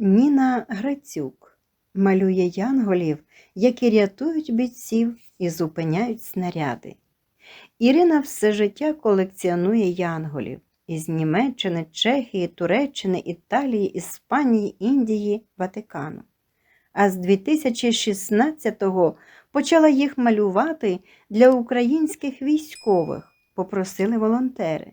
Ніна Грацюк малює янголів, які рятують бійців і зупиняють снаряди. Ірина все життя колекціонує янголів із Німеччини, Чехії, Туреччини, Італії, Іспанії, Індії, Ватикану. А з 2016-го почала їх малювати для українських військових, попросили волонтери.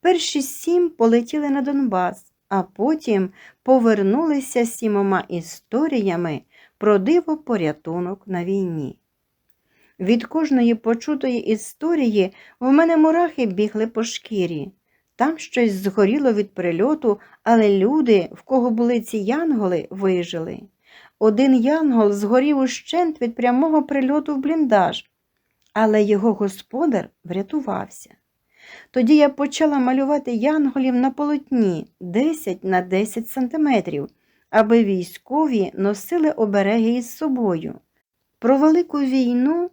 Перші сім полетіли на Донбас, а потім повернулися з сімома історіями про диво порятунок на війні. Від кожної почутої історії в мене мурахи бігли по шкірі. Там щось згоріло від прильоту, але люди, в кого були ці янголи, вижили. Один янгол згорів ущент від прямого прильоту в бліндаж, але його господар врятувався. Тоді я почала малювати янголів на полотні 10 на 10 сантиметрів, аби військові носили обереги із собою. Про велику війну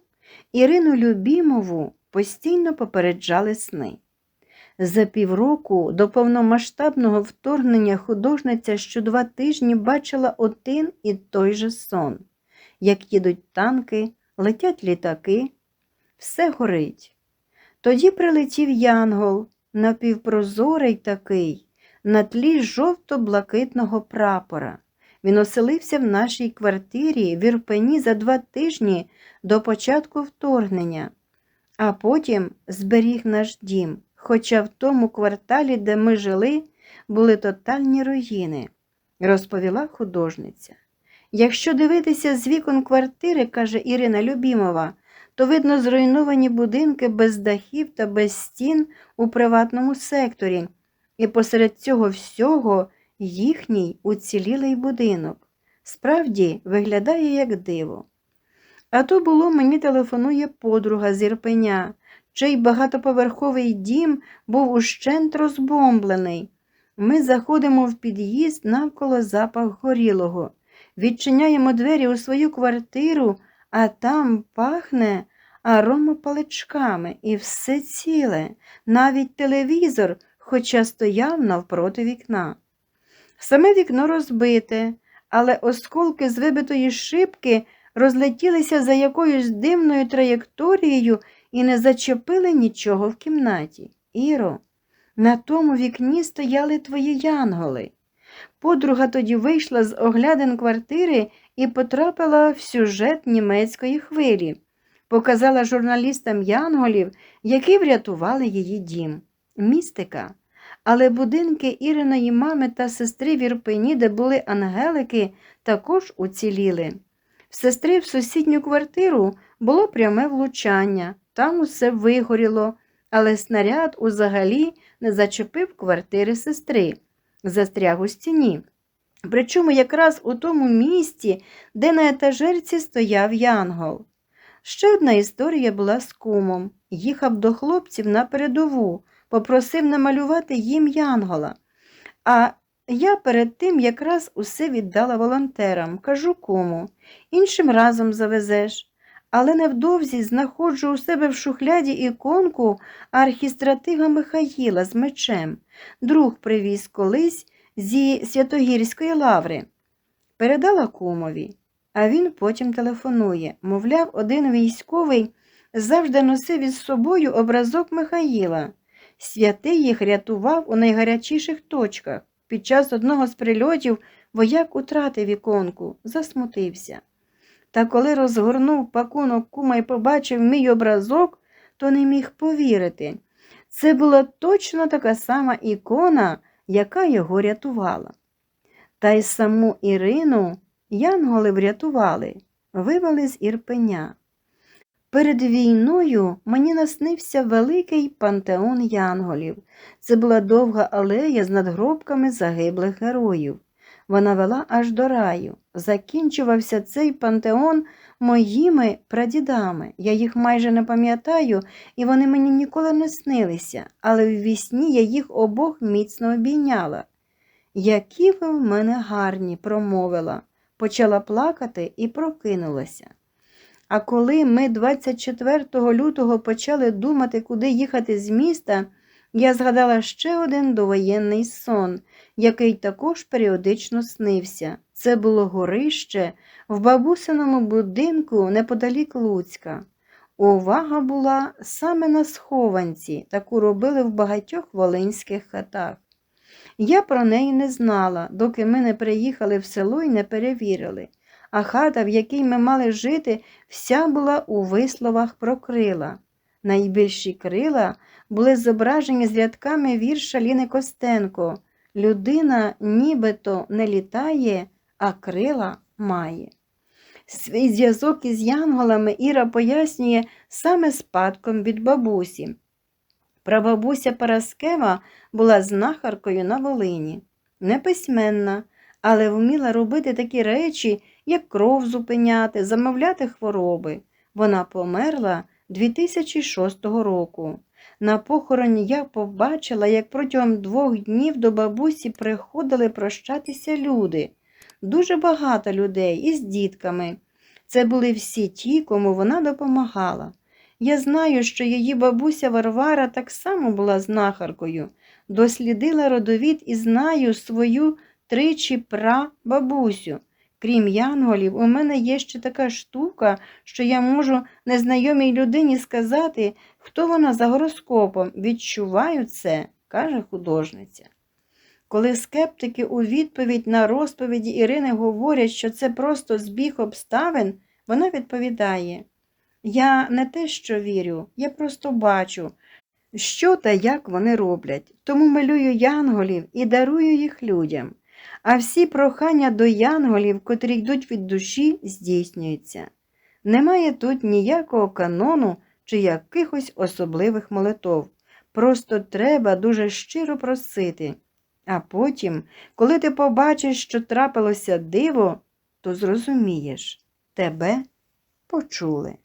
Ірину Любімову постійно попереджали сни. За півроку до повномасштабного вторгнення художниця що два тижні бачила один і той же сон, як їдуть танки, летять літаки, все горить. Тоді прилетів янгол, напівпрозорий такий, на тлі жовто-блакитного прапора. Він оселився в нашій квартирі в Ірпені за два тижні до початку вторгнення, а потім зберіг наш дім, хоча в тому кварталі, де ми жили, були тотальні руїни, розповіла художниця. Якщо дивитися з вікон квартири, каже Ірина Любімова, то видно зруйновані будинки без дахів та без стін у приватному секторі, і посеред цього всього їхній уцілілий будинок. Справді виглядає як диво. А то було мені телефонує подруга з Ірпеня, чий багатоповерховий дім був ущент розбомблений. Ми заходимо в під'їзд навколо запах горілого, відчиняємо двері у свою квартиру, а там пахне аромапаличками і все ціле, навіть телевізор, хоча стояв навпроти вікна. Саме вікно розбите, але осколки з вибитої шибки розлетілися за якоюсь дивною траєкторією і не зачепили нічого в кімнаті. Іро, на тому вікні стояли твої янголи. Подруга тоді вийшла з оглядин квартири і потрапила в сюжет німецької хвилі, показала журналістам янголів, які врятували її дім. Містика. Але будинки Іриної мами та сестри в Ірпені, де були ангелики, також уціліли. В сестри в сусідню квартиру було пряме влучання, там усе вигоріло, але снаряд узагалі не зачепив квартири сестри, застряг у стіні. Причому якраз у тому місці, де на етажерці стояв янгол. Ще одна історія була з кумом. Їхав до хлопців на передову, попросив намалювати їм янгола. А я перед тим якраз усе віддала волонтерам, кажу кому, іншим разом завезеш. Але невдовзі знаходжу у себе в шухляді іконку архістратига Михаїла з мечем. Друг привіз колись зі Святогірської лаври. Передала кумові, а він потім телефонує. Мовляв, один військовий завжди носив із собою образок Михаїла. Святий їх рятував у найгарячіших точках. Під час одного з прильотів вояк утратив іконку, засмутився. Та коли розгорнув пакунок кума і побачив мій образок, то не міг повірити. Це була точно така сама ікона, яка його рятувала. Та й саму Ірину янголи врятували, вивели з Ірпеня. Перед війною мені наснився великий пантеон янголів. Це була довга алея з надгробками загиблих героїв. Вона вела аж до раю. Закінчувався цей пантеон моїми прадідами. Я їх майже не пам'ятаю, і вони мені ніколи не снилися, але в вісні я їх обох міцно обійняла. Які ви в мене гарні, промовила, почала плакати і прокинулася. А коли ми 24 лютого почали думати, куди їхати з міста, Я згадала ще один довоєнний сон, який також періодично снився. Це було горище в бабусиному будинку неподалік Луцька. Увага була саме на схованці, таку робили в багатьох волинських хатах. Я про неї не знала, доки ми не приїхали в село і не перевірили, а хата, в якій ми мали жити, вся була у висловах про крила. Найбільші крила були зображені з рядками вірша Ліни Костенко Людина нібито не літає, а крила має. Свій зв'язок із янголами Іра пояснює саме спадком від бабусі. Прабабуся Параскева була знахаркою на Волині, неписьменна, але вміла робити такі речі, як кров зупиняти, замовляти хвороби. Вона померла 2006 року. На похороні я побачила, як протягом двох днів до бабусі приходили прощатися люди. Дуже багато людей із дітками. Це були всі ті, кому вона допомагала. Я знаю, що її бабуся Варвара так само була знахаркою, дослідила родовід і знаю свою тричі прабабусю. Крім янголів, у мене є ще така штука, що я можу незнайомій людині сказати, хто вона за гороскопом. Відчуваю це, каже художниця. Коли скептики у відповідь на розповіді Ірини говорять, що це просто збіг обставин, вона відповідає: Я не те, що вірю, я просто бачу, що та як вони роблять, тому малюю янголів і дарую їх людям. А всі прохання до янголів, котрі йдуть від душі, здійснюються. Немає тут ніякого канону чи якихось особливих молитов. Просто треба дуже щиро просити. А потім, коли ти побачиш, що трапилося диво, то зрозумієш, тебе почули.